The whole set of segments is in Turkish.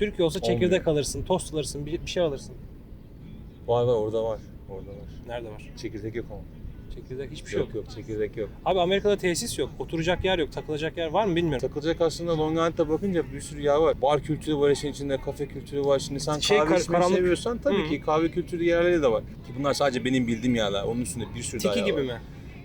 Türkiye olsa çekirdek alırsın, tost alırsın, bir, bir şey alırsın. Var var orada var. Orada var. Nerede var? Çekirdek yok ama. Çekirdek hiçbir şey yok. Yok yok çekirdek yok. Abi Amerika'da tesis yok. Oturacak yer yok. Takılacak yer var mı bilmiyorum. Takılacak aslında Long Island'a bakınca bir sürü yer var. Bar kültürü var işin içinde, kafe kültürü var. Şimdi sen Şey, kahve kar- içmeyi karanlık- seviyorsan tabii Hı. ki kahve kültürü yerleri de var. Ki bunlar sadece benim bildiğim yerler. Onun üstünde bir sürü daha Tiki yer gibi var. mi?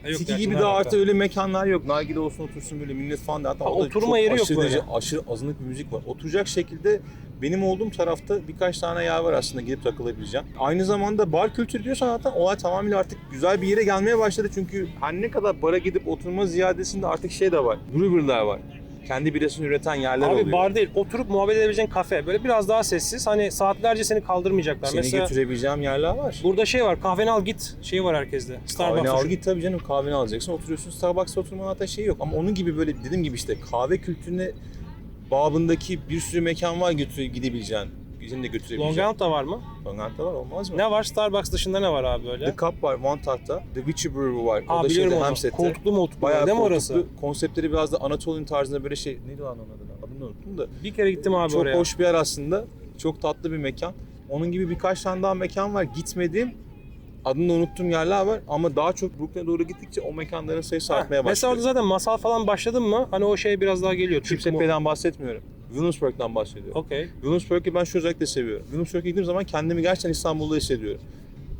Yok, Tiki gibi alaka? artık öyle mekanlar yok. Nargile olsun otursun böyle millet falan da. Hatta Ha, oturma çok yeri yok aşırı böyle. derece- aşırı azınlık bir müzik var. Oturacak şekilde benim olduğum tarafta birkaç tane yer var aslında gidip takılabileceğim. Aynı zamanda bar kültürü diyorsan zaten olay tamamıyla artık güzel bir yere gelmeye başladı. Çünkü her ne kadar bara gidip oturma ziyadesinde artık şey de var. Brewer'lar var. Kendi birasını üreten yerler Abi oluyor. bar değil. Oturup muhabbet edebileceğin kafe. Böyle biraz daha sessiz. Hani saatlerce seni kaldırmayacaklar. Seni Mesela götürebileceğim yerler var. burada şey var. Kahveni al git. Şey var herkeste. Kahveni Starbucks. al şu- git tabii canım kahveni alacaksın oturuyorsun Starbucks'ta oturmanın hatta şeyi yok ama onun gibi böyle dediğim gibi işte kahve kültürüne babındaki bir sürü mekan var götür gidebileceğin. Bizim de Long götürebileceğin. Island'da var mı? Long Island'da var olmaz mı? Ne var? Starbucks dışında ne var abi böyle? The Cup var One Tart'ta. The Witcher Brewery var. Aa o da biliyorum şeyde onu. Hampstead'te. Koltuklu moltuklu Bayağı değil mi koltuklu. orası? Konseptleri biraz da Anatolian tarzında böyle şey. Neydi lan onun adı? Adını unuttum da. Bir kere gittim abi Çok oraya. hoş bir yer aslında. Çok tatlı bir mekan. Onun gibi birkaç tane daha mekan var. Gitmediğim adını unuttuğum yerler var ama daha çok Brooklyn'e doğru gittikçe o mekanların sayısı Ha, artmaya Mesela başlıyor. orada zaten masal falan başladın mı? Hani o şey biraz daha geliyor. Türk mu- Chipsepe'den bahsetmiyorum. Williamsburg'dan bahsediyorum. Okey. Williamsburg'u ben şu özellikle seviyorum. Williamsburg'a gittiğim zaman kendimi gerçekten İstanbul'da hissediyorum.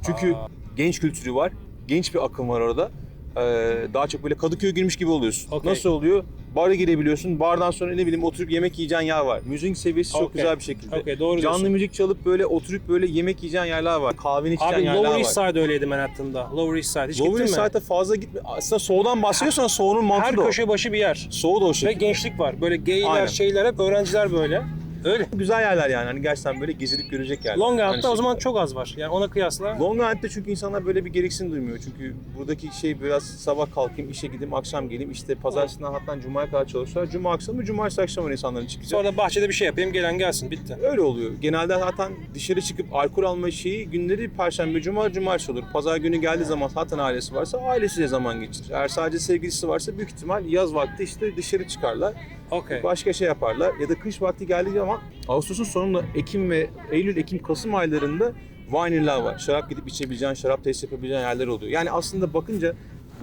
Çünkü Aa. genç kültürü var. Genç bir akım var orada. Ee, daha çok böyle Kadıköy'e girmiş gibi oluyorsun. Okey. Nasıl oluyor? Bara girebiliyorsun. Bardan sonra ne bileyim oturup yemek yiyeceğin yer var. Müzik seviyesi çok Okey. güzel bir şekilde. Okey doğru Canlı diyorsun. müzik çalıp böyle oturup böyle yemek yiyeceğin yerler var. Kahveni içeceğin Abi yerler Lower var. East Side öyleydi Manhattan'da. Lower East Side. Hiç Lower gittin East mi? Side'e fazla gitme. Aslında soğudan bahsediyorsan soğunun mantığı Her da o. köşe başı bir yer. Soğu da o Ve şekilde. gençlik var. Böyle gayler, Aynen. şeyler hep öğrenciler böyle. Öyle. Güzel yerler yani. Hani gerçekten böyle gezilip görecek yerler. Long Island'da o şekilde. zaman çok az var. Yani ona kıyasla. Long Island'da çünkü insanlar böyle bir gereksinim duymuyor. Çünkü buradaki şey biraz sabah kalkayım, işe gideyim, akşam geleyim. İşte pazartesinden hatta cumaya kadar çalışıyorlar. Cuma akşamı, cumartesi akşamı insanların çıkacak. Sonra bahçede bir şey yapayım gelen gelsin bitti. Öyle oluyor. Genelde zaten dışarı çıkıp alkol alma şeyi günleri perşembe, cuma, cumartesi olur. Pazar günü geldiği zaman zaten ailesi varsa ailesiyle zaman geçirir. Eğer sadece sevgilisi varsa büyük ihtimal yaz vakti işte dışarı çıkarlar. Okey. Başka şey yaparlar. Ya da kış vakti geldiği zaman Ağustos'un sonunda Ekim ve Eylül, Ekim, Kasım aylarında winery'ler var. Şarap gidip içebileceğin, şarap test yapabileceğin yerler oluyor. Yani aslında bakınca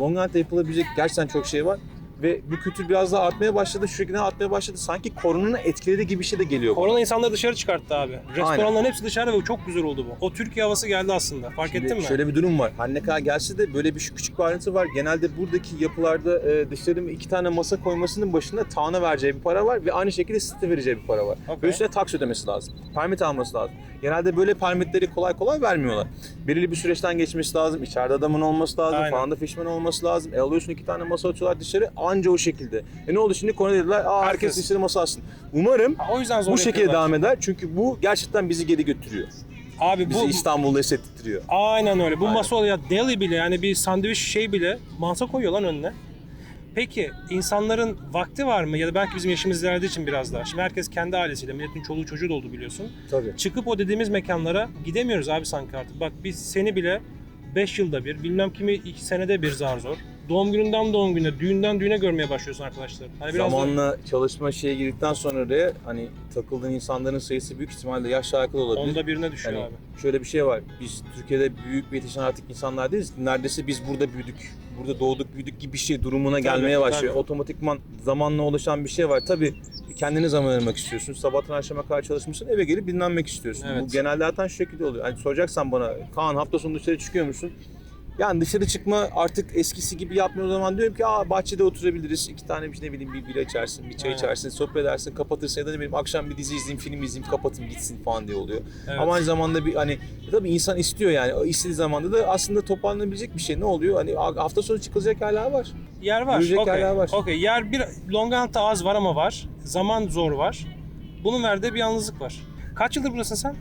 Long yapılabilecek gerçekten çok şey var. Ve bu kültür biraz daha artmaya başladı. Şu şekilde artmaya başladı. Sanki koronanın etkileri gibi bir şey de geliyor. Korona insanları dışarı çıkarttı abi. Restoranların hepsi dışarıda ve çok güzel oldu bu. O Türkiye havası geldi aslında. Fark Şimdi ettin mi? Şöyle bir durum var. Her ne kadar gelse de böyle bir şu küçük bir ayrıntı var. Genelde buradaki yapılarda e, dışarı iki tane masa koymasının başında tağına vereceği bir para var ve aynı şekilde site vereceği bir para var. Okey. Ve üstüne taksi ödemesi lazım. Permit alması lazım. Genelde böyle permitleri kolay kolay vermiyorlar. Belirli bir süreçten geçmesi lazım. İçeride adamın olması lazım. Aynen. Falan da fişman olması lazım. E alıyorsun iki tane masa atıyorlar dışarı. Anca o şekilde. E ne oldu şimdi? Konu dediler. Aa, herkes, Herkes. masa alsın. Umarım Ha, o yüzden zor bu şekilde yapıyorlar. devam eder. Çünkü bu gerçekten bizi geri götürüyor. Abi Bizi bu İstanbul'da hissettiriyor. Aynen öyle. Bu Aynen. masa oluyor. Deli bile yani bir sandviç şey bile masa koyuyor lan önüne. Peki insanların vakti var mı? Ya da belki bizim yaşımız ilerlediği için biraz daha. Şimdi herkes kendi ailesiyle, milletin çoluğu çocuğu da oldu biliyorsun. Tabii. Çıkıp o dediğimiz mekanlara gidemiyoruz abi sanki artık. Bak biz seni bile 5 yılda bir, bilmem kimi 2 senede bir zar zor. Doğum gününden doğum gününe, düğünden düğüne görmeye başlıyorsun arkadaşlar. Hani biraz da- Zamanla çalışma şeye girdikten sonra oraya hani takıldığın insanların sayısı büyük ihtimalle yaşla alakalı olabilir. onda birine düşüyor Hani abi. şöyle bir şey var. Biz Türkiye'de büyük bir yetişen artık insanlar değiliz. Neredeyse biz burada büyüdük. Burada doğduk, büyüdük gibi bir şey durumuna gelmeye başlıyor. tabii. Otomatikman zamanla oluşan bir şey var. Tabii kendine zaman ayırmak istiyorsun. Sabahtan akşama kadar çalışmışsın. Eve gelip dinlenmek istiyorsun. Evet. Bu genelde zaten şu şekilde oluyor. Hani soracaksan bana Kaan hafta sonu dışarı çıkıyor musun? Yani dışarı çıkma artık eskisi gibi yapmıyor o zaman diyorum ki aa bahçede oturabiliriz. iki tane bir ne bileyim bir bira içersin, bir çay Aynen. içersin, sohbet edersin, kapatırsın ya da ne bileyim akşam bir dizi izleyeyim, film izleyeyim, kapatayım gitsin falan diye oluyor. Evet. Ama aynı zamanda bir hani tabii insan istiyor yani. İstediği zamanda da aslında toparlanabilecek bir şey. Ne oluyor? Hani hafta sonu çıkılacak yerler var. Yer var. Yürüyecek Okey. yerler var. Okey. Yer bir Long Island'da az var ama var. Zaman zor var. Bunun verdiği bir yalnızlık var. Kaç yıldır buradasın sen?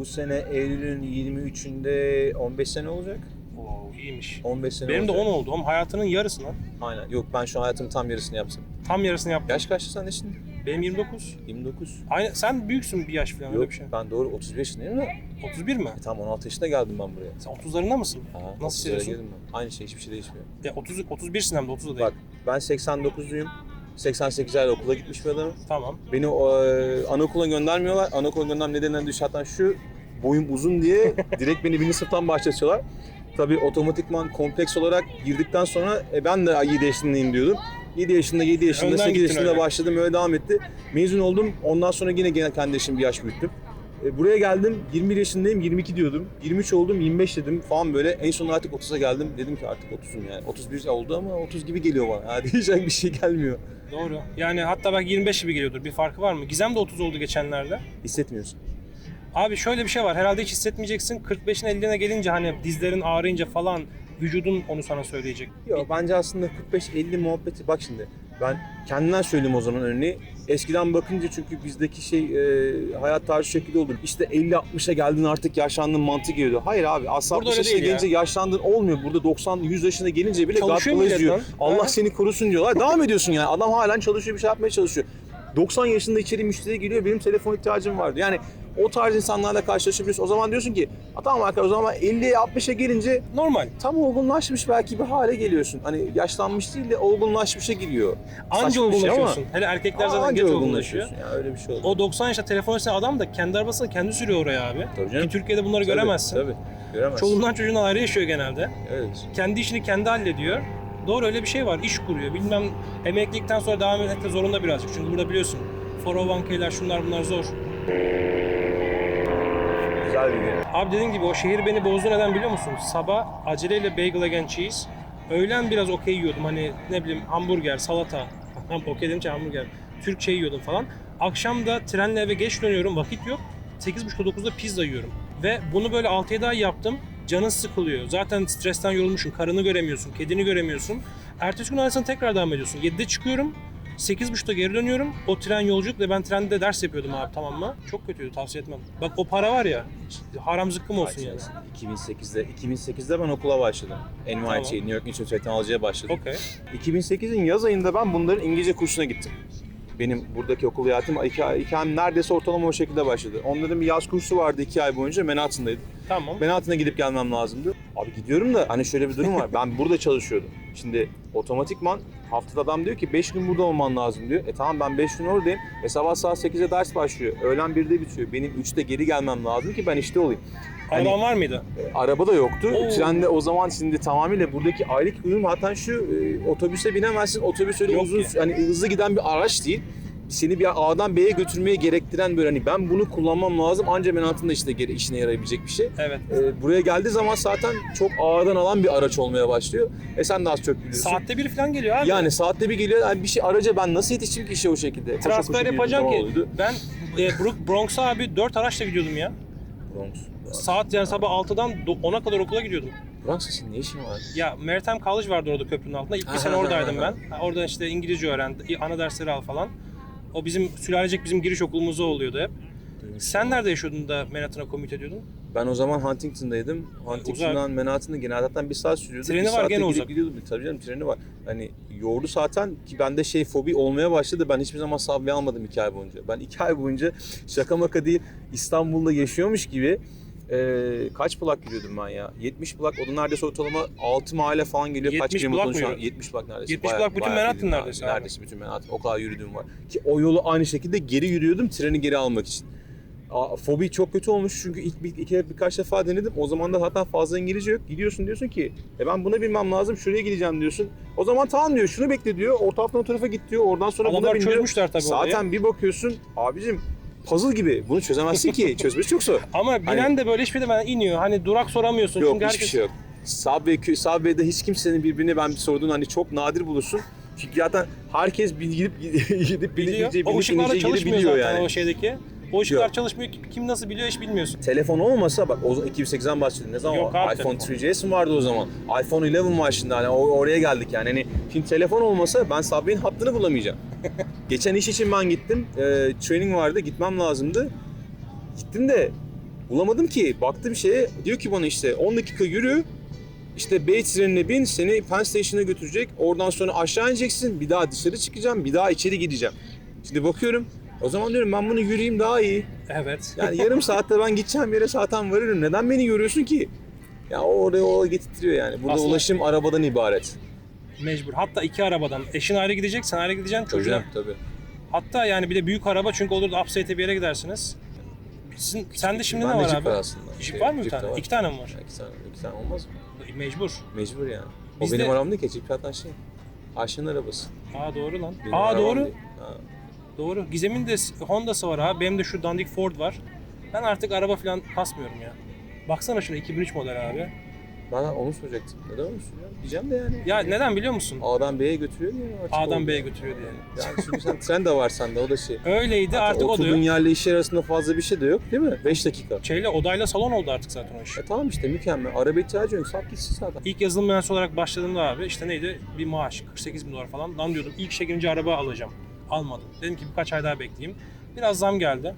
Bu sene Eylül'ün 23'ünde 15 sene olacak. Oo iyiymiş. 15 sene Benim de 10 olacak. oldu. Ama hayatının yarısı lan. Aynen. Yok ben şu an hayatımın tam yarısını yaptım. Tam yarısını yaptım. Yaş kaçtı sen de şimdi? Benim 29. 29. Aynı sen büyüksün bir yaş falan öyle Yok bir şey. ben doğru 35 yaşındayım da. 31 mi? E, tam 16 yaşında geldim ben buraya. Sen 30'larında mısın? Aha, Nasıl 30'lara hissediyorsun? ben. Aynı şey hiçbir şey değişmiyor. Ya 30 31'sin hem de 30'da değil. Bak ben 89'luyum. 88 ayda okula gitmiş bir adamım. Tamam. Beni e, anaokula göndermiyorlar. Anaokula gönderme nedeninden düşü hatta şu boyum uzun diye direkt beni birinci sınıftan başlatıyorlar. Tabii otomatikman kompleks olarak girdikten sonra e, ben de 7 yaşındayım diyordum. 7 yaşında, 7 yaşında, Önden 8 gittin yaşında öyle. başladım öyle devam etti. Mezun oldum. Ondan sonra yine gene kendi yaşımı bir yaş büyüttüm. E, buraya geldim 21 yaşındayım 22 diyordum. 23 oldum 25 dedim falan böyle. En son artık 30'a geldim. Dedim ki artık 30'um yani. 31 oldu ama 30 gibi geliyor bana. Yani diyecek bir şey gelmiyor. Doğru. Yani hatta belki 25 gibi geliyordur. Bir farkı var mı? Gizem de 30 oldu geçenlerde. Hissetmiyorsun. Abi şöyle bir şey var. Herhalde hiç hissetmeyeceksin. 45'in 50'ine gelince hani dizlerin ağrıyınca falan vücudun onu sana söyleyecek. Yok bence aslında 45-50 muhabbeti bak şimdi ben kendimden söyleyeyim o zaman örneği. Eskiden bakınca çünkü bizdeki şey e, hayat tarzı şekilde olur. İşte 50-60'a geldin artık yaşlandın mantık geliyordu. Hayır abi asla Burada 60 öyle yaşına ya. gelince yaşlandın olmuyor. Burada 90-100 yaşına gelince bile Çalışıyor diyor. Allah Ha. seni korusun diyorlar. Devam ediyorsun yani. Adam halen çalışıyor bir şey yapmaya çalışıyor. 90 yaşında içeri müşteri geliyor benim telefon ihtiyacım vardı. Yani o tarz insanlarla karşılaşabiliyorsun. O zaman diyorsun ki "Ha, tamam arkadaş o zaman 50'ye 60'a gelince Normal. tam olgunlaşmış belki bir hale geliyorsun. Hani yaşlanmış değil de olgunlaşmışa giriyor. Anca Saçma bir şey ama- olgunlaşıyorsun. Hele erkekler zaten Anca geç olgunlaşıyor. Ya öyle bir şey oldu. O 90 yaşında telefon isteyen adam da kendi arabasını kendi sürüyor oraya abi. Tabii canım. Ki Türkiye'de bunları Tabii, göremezsin. Tabii. Göremezsin. Çoluğundan çocuğundan ayrı yaşıyor genelde. Evet. Kendi işini kendi hallediyor. Doğru öyle bir şey var. İş kuruyor. Bilmem emeklilikten sonra devam etmek de zorunda birazcık. Çünkü burada biliyorsun 401k'ler şunlar bunlar zor. Güzel bir gün. Abi dediğim gibi o şehir beni bozdu neden biliyor musun? Sabah aceleyle bagel again cheese. Öğlen biraz okey yiyordum hani ne bileyim hamburger, salata. Hem okey dedim hamburger. Türkçe yiyordum falan. Akşam da trenle eve geç dönüyorum vakit yok. 8.30-9'da pizza yiyorum. Ve bunu böyle 6-7 ay yaptım. Canın sıkılıyor. Zaten stresten yorulmuşsun. Karını göremiyorsun, kedini göremiyorsun. Ertesi gün aynısını tekrar devam ediyorsun. 7'de çıkıyorum. 8.30'da geri dönüyorum. O tren yolculuk ve ben trende ders yapıyordum abi tamam mı? Çok kötüydü tavsiye etmem. Bak o para var ya haram zıkkım olsun yani. 2008'de 2008'de ben okula başladım. NYT, Tamam. New York Institute of Technology'ye başladım. Okey. 2008'in yaz ayında ben bunların İngilizce kursuna gittim. Benim buradaki okul hayatım iki, iki ay neredeyse ortalama o şekilde başladı. Onların bir yaz kursu vardı iki ay boyunca Manhattan'daydım. Tamam. Manhattan'a gidip gelmem lazımdı. Abi gidiyorum da hani şöyle bir durum var. Ben burada çalışıyordum. Şimdi otomatikman haftada adam diyor ki 5 gün burada olman lazım diyor. E tamam ben 5 gün oradayım. E sabah saat 8'e ders başlıyor. Öğlen 1'de bitiyor. Benim 3'te geri gelmem lazım ki ben işte olayım. Hani- Araban var mıydı? Araba da yoktu. Oo. Trende o zaman şimdi tamamıyla buradaki aylık ürün zaten şu e, otobüse binemezsin. Otobüs öyle Yok uzun ki. hani hızlı giden bir araç değil. Seni bir A'dan B'ye götürmeye gerektiren böyle hani ben bunu kullanmam lazım anca Manhattan'da işte geri işine yarayabilecek bir şey. Evet. E, buraya geldiği zaman zaten çok A'dan alan bir araç olmaya başlıyor. E sen de az çok biliyorsun. Saatte bir falan geliyor abi. Yani saatte bir geliyor. Yani bir şey araca ben nasıl yetişeyim ki işe o şekilde? Transfer yapacağım ki. oluyordu. Ben e, Brook- Bronx'a abi 4 araçla gidiyordum ya. Bronx. Saat yani sabah 6'dan do- 10'a kadar okula gidiyordum. Bronx'ta senin ne işin var? Ya Maritime College vardı orada köprünün altında. İlk bir sene oradaydım ben. Ha, Orada işte İngilizce öğrendim. Ana dersleri al falan. O bizim sülalecek bizim giriş okulumuzda oluyordu hep. Sen nerede yaşıyordun da Manhattan'a commute ediyordun? Ben o zaman Huntington'daydım. Huntington'dan Manhattan'a genelde zaten bir saat sürüyordu. Treni bir var, gene uzak. Gidiyordum. Tabii canım treni var. Hani yordu zaten ki bende şey fobi olmaya başladı. Ben hiçbir zaman Subway almadım iki ay boyunca. Ben iki ay boyunca şaka maka değil İstanbul'da yaşıyormuş gibi eee, kaç plak gidiyordum ben ya? 70 plak. O da neredeyse ortalama 6 mahalle falan geliyor. kaç 70 kilometre plak mı şu an? yürü- 70 plak neredeyse. 70 Bayağı- plak bütün Manhattan neredeyse abi. Neredeyse bütün Manhattan. O kadar yürüdüğüm var. Ki o yolu aynı şekilde geri yürüyordum treni geri almak için. Aa, Fobi çok kötü olmuş çünkü ilk bir, iki, birkaç defa denedim. O zaman da zaten fazla İngilizce yok. Gidiyorsun diyorsun ki e ben buna bilmem lazım şuraya gideceğim diyorsun. O zaman tamam diyor şunu bekle diyor. O taraftan o tarafa git diyor. Oradan sonra buna Adamlar bin diyor. çözmüşler tabii Zaten olayı. bir bakıyorsun abicim puzzle gibi. Bunu çözemezsin ki. Çözmesi çok zor. Ama binen Hani- de böyle hiçbir de iniyor. Hani durak soramıyorsun. Yok Çünkü hiçbir herkes... şey yok. Subway, Subway'de hiç kimsenin birbirine ben bir sorduğunu hani çok nadir bulursun. Çünkü zaten herkes bil- gidip gidip da bilince çalışmıyor biliyor zaten yani. o şeydeki. O ışıklar Yok. çalışmıyor ki kim nasıl biliyor hiç bilmiyorsun. Telefon olmasa bak o 2008'den bahsediyorum. Ne zaman Yok var? iPhone telefon. 3GS mi vardı o zaman? iPhone 11 var şimdi hani o- oraya geldik yani. Hani şimdi telefon olmasa ben Subway'in hattını bulamayacağım. Geçen iş için ben gittim. Ee, training vardı. Gitmem lazımdı. Gittim de bulamadım ki. Baktım şeye diyor ki bana işte 10 dakika yürü. İşte Bay trenine bin seni Penn Station'a götürecek. Oradan sonra aşağı ineceksin. Bir daha dışarı çıkacağım. Bir daha içeri gideceğim. Şimdi bakıyorum. O zaman diyorum ben bunu yürüyeyim daha iyi. Evet. Yani yarım saatte ben gideceğim yere zaten varırım. Neden beni görüyorsun ki? Ya o oraya o getirtiyor yani. Burada Aslında- ulaşım arabadan ibaret. Mecbur. Hatta iki arabadan. Eşin ayrı gidecek, sen ayrı gideceksin. Çocuğun. Çocuğum tabii. Hatta yani bir de büyük araba çünkü olur da upstate'e bir yere gidersiniz. Sizin, sende şimdi ne Bende var Jeep abi? var aslında. Jeep Şey, var mı bir Jeep de tane? var. İki tane mi var? İki tane, iki tane olmaz mı? Mecbur. Mecbur yani. O Bizde- benim arabam değil ki. Jeep zaten şey. Ayşe'nin arabası. Aa doğru lan. Benim Aa arabam doğru. değil. Ha. Doğru. Gizem'in de Honda'sı var abi. Benim de şu dandik Ford var. Ben artık araba falan kasmıyorum ya. Baksana şuna 2003 model abi. Ben onu soracaktım. Neden onu soruyorsun? Diyeceğim de yani. Ya neden biliyor musun? A'dan B'ye götürüyor ya artık. A'dan. B'ye götürüyor diye. Yani çünkü sen tren de var sende o da şey. Öyleydi artık o da Oturduğun yok. yerle iş arasında fazla bir şey de yok değil mi? 5 dakika. Şeyle odayla salon oldu artık zaten o iş. E tamam işte mükemmel. Araba ihtiyacı yok. Sat gitsin zaten. İlk yazılım mühendisi olarak başladığımda abi işte neydi bir maaş 48 bin dolar falan. Lan diyordum ilk işe girince araba alacağım. Almadım. Dedim ki birkaç ay daha bekleyeyim. Biraz zam geldi.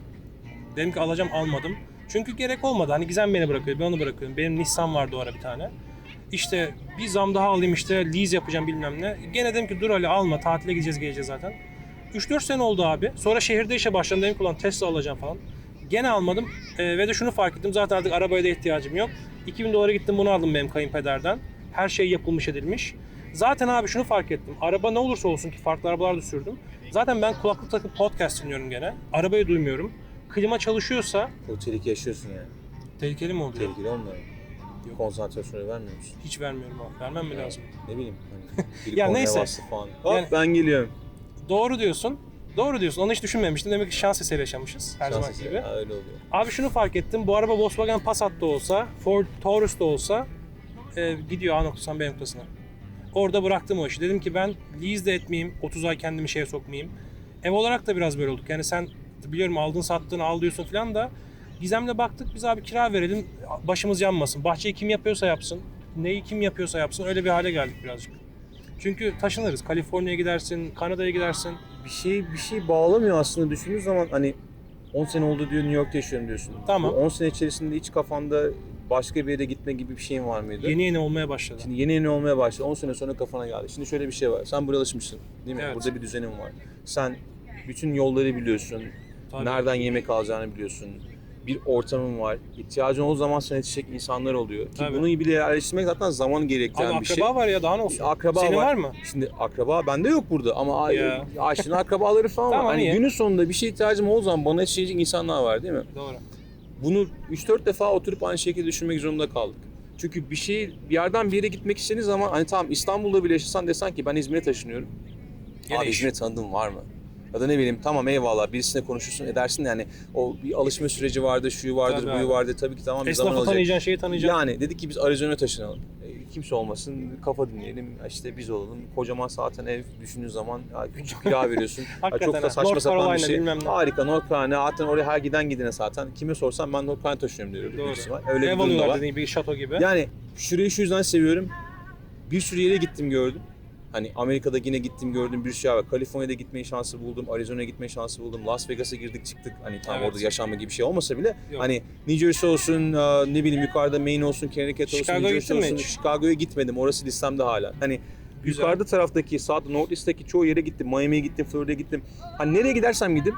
Dedim ki alacağım almadım. Çünkü gerek olmadı. Hani Gizem beni bırakıyor, ben onu bırakıyorum. Benim Nissan vardı o ara bir tane. İşte bir zam daha alayım işte lease yapacağım bilmem ne. Gene dedim ki dur Ali alma tatile gideceğiz geleceğiz zaten. 3-4 sene oldu abi. Sonra şehirde işe başladım dedim ki ulan Tesla alacağım falan. Gene almadım Ee, ve de şunu fark ettim zaten artık arabaya da ihtiyacım yok. 2000 dolara gittim bunu aldım benim kayınpederden. Her şey yapılmış edilmiş. Zaten abi şunu fark ettim. Araba ne olursa olsun ki farklı arabalar da sürdüm. Zaten ben kulaklık takıp podcast dinliyorum gene. Arabayı duymuyorum. Klima çalışıyorsa O tehlike yaşıyorsun yani. tehlikeli mi oluyor? Tehlikeli olmuyor. Yok. Konsantrasyonu vermiyor musun? Hiç vermiyorum abi. Vermem mi lazım? Ne bileyim hani biri Ya neyse. falan. Hop Yani- ben geliyorum. Doğru diyorsun. Doğru diyorsun. Onu hiç düşünmemiştim. Demek ki şans eseri yaşamışız her zaman Şans gibi. eseri. Ha, öyle oluyor. Abi şunu fark ettim. Bu araba Volkswagen Passat da olsa, Ford Taurus da olsa e, gidiyor A noktasından B noktasına. Orada bıraktım o işi. Dedim ki ben lease de etmeyeyim. 30 ay kendimi şeye sokmayayım. Ev olarak da biraz böyle olduk. Yani sen biliyorum aldın sattın al diyorsun falan da Gizem'le baktık biz abi kira verelim başımız yanmasın. Bahçeyi kim yapıyorsa yapsın. Neyi kim yapıyorsa yapsın. Öyle bir hale geldik birazcık. Çünkü taşınırız. Kaliforniya'ya gidersin, Kanada'ya gidersin. Bir şey bir şey bağlamıyor aslında düşündüğün zaman hani 10 sene oldu diyor New York'ta yaşıyorum diyorsun. Tamam. Bu 10 sene içerisinde iç kafanda başka bir yere gitme gibi bir şeyin var mıydı? Yeni yeni olmaya başladı. Şimdi yeni yeni olmaya başladı. 10 sene sonra kafana geldi. Şimdi şöyle bir şey var. Sen buraya alışmışsın. Değil mi? Evet. Burada bir düzenin var. Sen bütün yolları biliyorsun. Tabii. Nereden yemek alacağını biliyorsun. Bir ortamın var. İhtiyacın olduğu zaman sana yetişecek insanlar oluyor. Ki Tabii. bunu bile yerleştirmek zaten zaman gerektiren Abi bir şey. akraba var ya daha ne olsun? Akraba Senin var. var mı? Şimdi akraba bende yok burada ama Ya. Ayşe'nin akrabaları falan Tamam, var. Hani iyi. günün sonunda bir şey ihtiyacım olduğu zaman bana yetişecek insanlar var değil mi? Doğru. Bunu 3-4 defa oturup aynı şekilde düşünmek zorunda kaldık. Çünkü bir şey bir yerden bir yere gitmek istediğin zaman hani tamam İstanbul'da bile yaşasan desen ki ben İzmir'e taşınıyorum. Gene Abi iş. İzmir'e tanıdığın var mı? Ya da ne bileyim tamam eyvallah birisine konuşursun edersin de yani o bir alışma süreci vardır, şuyu vardır, Tabii buyu abi. vardır tabii ki tamam bir zaman Esnafı alacak. tanıyacaksın, şeyi tanıyacaksın. Yani dedik ki biz Arizona'ya taşınalım. Kimse olmasın, kafa dinleyelim, işte biz olalım. Kocaman zaten ev düşündüğün zaman ya küçük kira veriyorsun. Ya çok da saçma North sapan bir Carolina, şey. bilmem ne. Harika North Carolina. Zaten oraya her giden gidene zaten. Kime sorsam ben North Carolina taşıyorum diyor. Doğru. Öyle Ev bir durum da var. dediğin bir şato gibi. Yani şurayı şu yüzden seviyorum. Bir sürü yere gittim gördüm. Hani Amerika'da yine gittim gördüm bir yer var. Kaliforniya'da gitme şansı buldum. Arizona'ya gitme şansı buldum. Las Vegas'a girdik çıktık. Hani tam Evet. orada yaşanma gibi bir şey olmasa bile. Yok. Hani New Jersey olsun, e, ne bileyim yukarıda Maine olsun, Connecticut olsun, Chicago'ya New Jersey olsun. Chicago'ya gitmedim. Orası listemde hala. Hani Güzel. yukarıda taraftaki, sağda North East'teki çoğu yere gittim. Miami'ye gittim, Florida'ya gittim. Hani nereye gidersem gidip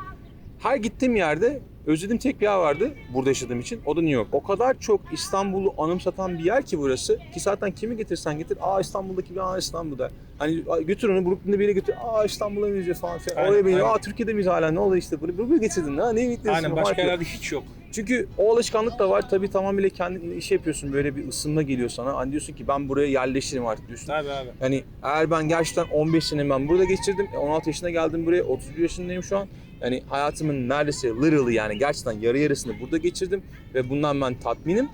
her gittiğim yerde özlediğim tek bir yer vardı burada yaşadığım için. O da New York. O kadar çok İstanbul'u anımsatan bir yer ki burası. Ki zaten kimi getirsen getir. Aa İstanbul'daki bir aa İstanbul'da. Hani götür onu Brooklyn'de bir yere götür. Aa İstanbul'a mı falan filan. Aynen, Oraya beni. Aa Türkiye'de miyiz hala? Ne oldu işte? Buraya getirdin. Ha ne bekliyorsun? Aynen başka yerlerde hiç yok. Çünkü o alışkanlık da var. Tabii tamamıyla kendin iş yapıyorsun. Böyle bir ısınma geliyor sana. Hani diyorsun ki ben buraya yerleşirim artık diyorsun. Tabii abi. Hani eğer ben gerçekten 15 sene ben burada geçirdim. e, 16 yaşına geldim buraya. 31 yaşındayım şu an. Yani hayatımın neredeyse literally yani gerçekten yarı yarısını burada geçirdim. Ve bundan ben tatminim.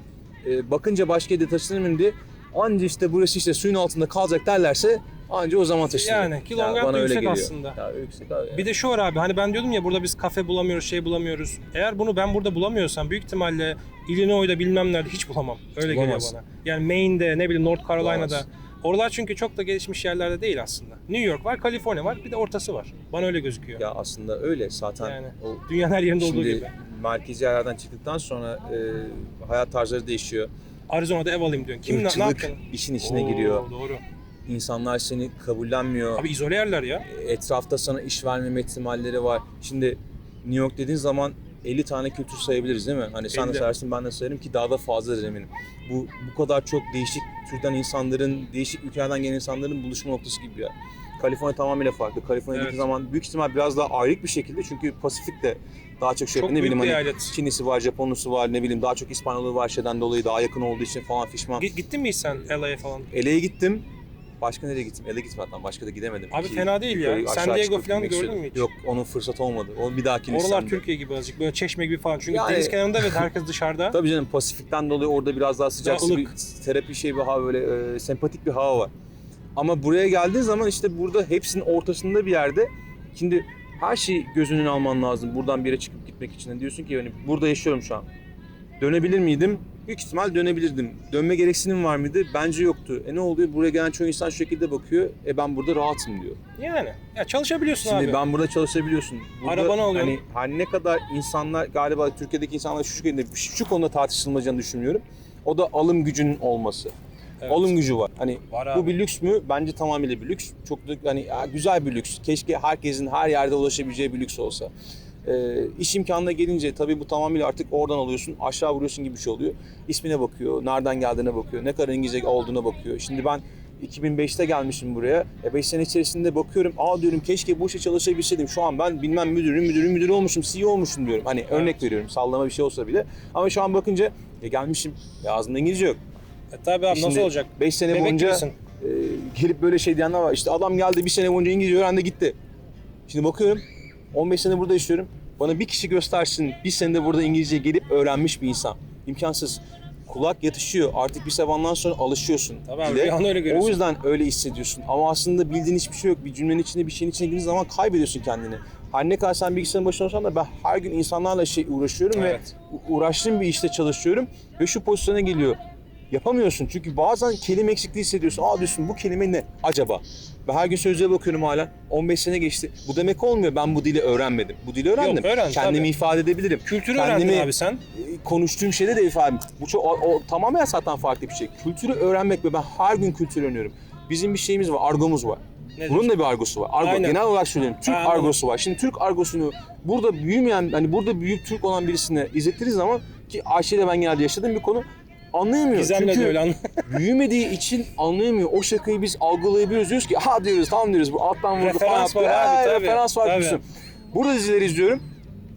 Ee, bakınca başka yerde taşınır mıyım diye. Anca işte burası işte suyun altında kalacak derlerse anca o zaman taşınırım. Yani ki Long da yüksek aslında. Ya yüksek abi. Bir de şu var abi hani ben diyordum ya burada biz kafe bulamıyoruz şey bulamıyoruz. Eğer bunu ben burada bulamıyorsam büyük ihtimalle Illinois'da bilmem nerede hiç bulamam. Öyle Bulamazsın. geliyor bana. Yani Maine'de ne bileyim North Carolina'da. Bulamazsın. Oralar çünkü çok da gelişmiş yerlerde değil aslında. New York var, Kaliforniya var, bir de ortası var. Bana öyle gözüküyor. Ya aslında öyle zaten. Yani. O Dünyanın her yerinde olduğu Şimdi gibi. merkezi yerlerden çıktıktan sonra e, hayat tarzları değişiyor. Arizona'da ev alayım diyorsun. Kim ne, ne işin içine Oo, giriyor. Doğru. İnsanlar seni kabullenmiyor. Abi izole yerler ya. Etrafta sana iş vermeme ihtimalleri var. Şimdi New York dediğin zaman 50 tane kültür sayabiliriz değil mi? Hani sen de 50. sayarsın ben de sayarım ki daha da fazladır eminim. Bu bu kadar çok değişik türden insanların, değişik ülkelerden gelen insanların buluşma noktası gibi ya. Kaliforniya tamamıyla farklı. Kaliforniya Evet. zaman büyük ihtimal biraz daha ayrık bir şekilde çünkü Pasifik'te daha çok şey Çok ne bileyim bir hani eyalet. Çinlisi var, Japonlusu var, ne bileyim daha çok İspanyolu var şeyden dolayı daha yakın olduğu için falan fişman. Git- Gittin mi sen LA'ya falan? LA'ya gittim. Başka nereye gittim? LA'ya gittim hatta. Başka da gidemedim. Abi İki- fena değil ya. San Diego falan gördün mü hiç? Yok onun fırsat olmadı. O bir dahaki Oralar. Türkiye gibi azıcık. Böyle çeşme gibi falan. Çünkü Yani- deniz kenarında ve herkes dışarıda. Tabii canım Pasifik'ten dolayı orada biraz daha sıcak Daha bir terapi şey bir hava böyle e, sempatik bir hava var. Ama buraya geldiğin zaman işte burada hepsinin ortasında bir yerde şimdi her şeyi göz önüne alman lazım buradan bir yere çıkıp gitmek için. Diyorsun ki yani burada yaşıyorum şu an. Dönebilir miydim? Büyük ihtimal dönebilirdim. Dönme gereksinim var mıydı? Bence yoktu. E ne oluyor? Buraya gelen çoğu insan şu şekilde bakıyor. E ben burada rahatım diyor. Yani. Ya çalışabiliyorsun Şimdi abi. ben burada çalışabiliyorsun. Burada Arabanı alıyorsun. Hani her ne kadar insanlar galiba Türkiye'deki insanlar şu şekilde şu, konuda tartışılmayacağını düşünmüyorum. O da alım gücünün olması. Evet. Alım gücü var. Hani Var bu bir lüks mü? Bence tamamıyla bir lüks. Çok da hani güzel bir lüks. Keşke herkesin her yerde ulaşabileceği bir lüks olsa. Ee, iş imkanına gelince tabii bu tamamıyla artık oradan alıyorsun, aşağı vuruyorsun gibi bir şey oluyor. İsmine bakıyor, nereden geldiğine bakıyor, ne kadar İngilizce olduğuna bakıyor. Şimdi ben 2005'te gelmişim buraya. E 5 sene içerisinde bakıyorum, aa diyorum keşke bu işe çalışabilseydim. Şu an ben bilmem müdürüm, müdürüm, müdür olmuşum, CEO olmuşum diyorum. Hani örnek veriyorum, sallama bir şey olsa bile. Ama şu an bakınca e gelmişim, ya ağzımda İngilizce yok. E, tabii abi nasıl Şimdi olacak? 5 sene Bebek boyunca gibisin. e, gelip böyle şey diyenler var. İşte adam geldi bir sene boyunca İngilizce öğrendi gitti. Şimdi bakıyorum 15 sene burada yaşıyorum. Bana bir kişi göstersin bir senede burada İngilizce gelip öğrenmiş bir insan. İmkansız. Kulak yatışıyor. Artık bir zamandan sonra alışıyorsun. Tabii abi, bir an öyle görüyorsun. O yüzden öyle hissediyorsun. Ama aslında bildiğin hiçbir şey yok. Bir cümlenin içinde bir şeyin içine girdiğin zaman kaybediyorsun kendini. Her ne kadar sen bilgisayarın başında olsan da ben her gün insanlarla şey uğraşıyorum Evet. ve uğraştığım bir işte çalışıyorum ve şu pozisyona geliyor. Yapamıyorsun çünkü bazen kelime eksikliği hissediyorsun. Aa diyorsun bu kelime ne acaba? Ve her gün sözlüğe bakıyorum hala. 15 sene geçti. Bu demek olmuyor. Ben bu dili öğrenmedim. Bu dili öğrendim. öğren, Kendimi tabii. ifade edebilirim. Kültürü Kendimi- öğrendin abi sen. E, konuştuğum şeyde de ifade Bu çok, o, o tamamen zaten farklı bir şey. Kültürü öğrenmek ve ben her gün kültür öğreniyorum. Bizim bir şeyimiz var, argomuz var. Nedir? Bunun da bir argosu var. Argo Aynen. genel olarak söylüyorum. Türk anladım. argosu var. Şimdi Türk argosunu burada büyümeyen, hani burada büyüyüp Türk olan birisine izlettiğiniz zaman ki Ayşe ile ben genelde yaşadığım bir konu anlayamıyor. Gizem'le de Çünkü öyle anla. büyümediği için anlayamıyor. O şakayı biz algılayabiliyoruz. Diyoruz ki ha diyoruz tamam diyoruz bu alttan vurdu falan. Referans var abi, Ha, tabii, Referans var tabii. diyorsun. Burada dizileri izliyorum.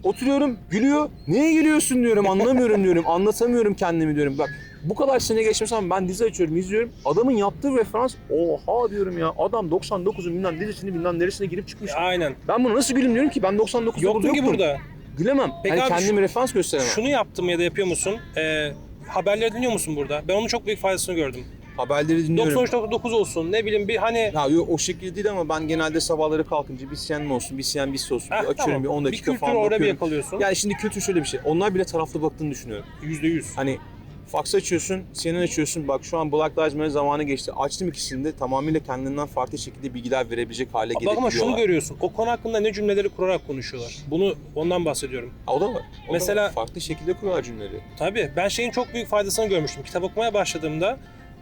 Oturuyorum, gülüyor. Neye gülüyorsun diyorum, anlamıyorum diyorum, anlatamıyorum kendimi diyorum. Bak bu kadar sene geçmiş ama ben dizi açıyorum, izliyorum. Adamın yaptığı referans, oha diyorum ya. Adam 99'un bilmem dizisini bilmem neresine girip çıkmış. Aynen. Ben bunu nasıl gülüm diyorum ki ben 99'da Yoktun burada ki yoktum. burada. Gülemem. Peki hani abi kendimi referans gösteremem. Şunu yaptım ya da yapıyor musun? Ee, haberleri dinliyor musun burada? Ben onun çok büyük faydasını gördüm. Haberleri dinliyorum. 93.9 olsun ne bileyim bir hani Ya yok o şekilde değil ama ben genelde sabahları kalkınca bir CNN olsun, bir CNBC olsun, Heh, bir açıyorum tamam. bir 10 bir dakika kültür falan orada bir bakıyorum. yakalıyorsun. Yani şimdi kültür şöyle bir şey. Onlar bile taraflı baktığını düşünüyorum. Yüzde yüz. Hani Fox açıyorsun, CNN açıyorsun. Bak şu an Black Lives Matter zamanı geçti. Açtım ikisini de tamamıyla kendinden farklı şekilde bilgiler verebilecek hale Bak ama şunu gelebiliyorlar. görüyorsun. O konu hakkında ne cümleleri kurarak konuşuyorlar. Bunu ondan bahsediyorum. Ha, O da var. O da Mesela- var. farklı şekilde kuruyorlar cümleleri. Tabii ben şeyin çok büyük faydasını görmüştüm. Kitap okumaya başladığımda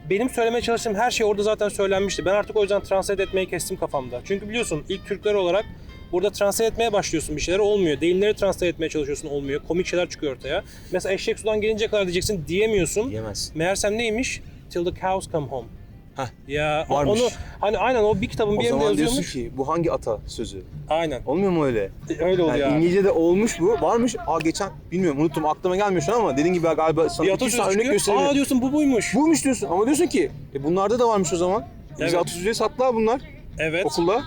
benim söylemeye çalıştığım her şey orada zaten söylenmişti. Ben artık o yüzden translate etmeyi kestim kafamda. Çünkü biliyorsun ilk Türkler olarak burada translate etmeye başlıyorsun bir şeyler olmuyor. Deyimleri translate etmeye çalışıyorsun olmuyor. Komik şeyler çıkıyor ortaya. Mesela eşek sudan gelince kadar diyeceksin diyemiyorsun. Yemez. Meğersem neymiş? Till the cows come home. Heh, Ya o- varmış. onu hani aynen o bir kitabın O bir yerinde zaman diyorsun yazıyormuş. ki bu hangi ata sözü? Aynen. Olmuyor mu öyle? Öyle oluyor Yani. İngilizce'de olmuş bu. Varmış. Aa geçen bilmiyorum unuttum aklıma gelmiyor şu an ama dediğin gibi galiba sana Bir 200 atasözü tane örnek gösterebilirim. Aa diyorsun bu buymuş. Buymuş diyorsun ama diyorsun ki e bunlarda da varmış o zaman. Bize Evet. atasözleri sattılar bunlar Evet. okulda.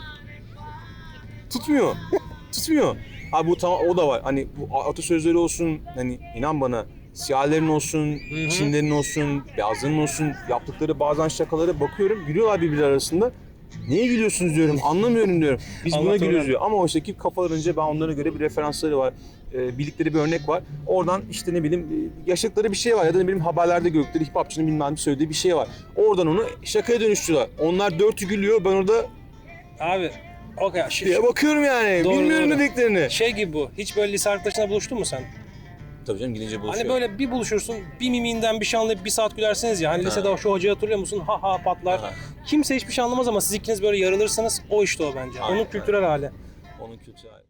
Tutmuyor. Tutmuyor. Abi bu tamam o da var. Hani bu atasözleri olsun hani inan bana siyahlerin olsun, hı. Çinlerin olsun, beyazların olsun yaptıkları bazen şakalara bakıyorum. Gülüyorlar birbirleri arasında. Niye gülüyorsunuz diyorum. Anlamıyorum diyorum. Biz buna gülüyoruz diyor. Ama oysa ki kafalarınca ben onlara göre bir referansları var. E, bildikleri bir örnek var. Oradan işte ne bileyim e, yaşadıkları bir şey var ya da ne bileyim haberlerde gördükleri hip hopçının bilmem ne söylediği bir şey var. Oradan onu şakaya dönüştürüyorlar. Onlar dört gülüyor ben orada Abi okey. şi- diye bakıyorum yani. Doğru, Bilmiyorum doğru. dediklerini. Şey gibi bu. Hiç böyle lise arkadaşına buluştun mu sen? Tabii canım gidince buluşuyor. Hani böyle bir buluşursun, bir mimiğinden bir şey anlayıp bir saat gülersiniz ya. Hani Ha. lisede o şu hocayı hatırlıyor musun? Ha ha patlar. Aha, Kimse hiçbir şey anlamaz ama siz ikiniz böyle yarılırsınız. O işte o bence. Aynen, Onun kültürel hali. Onun kültürel.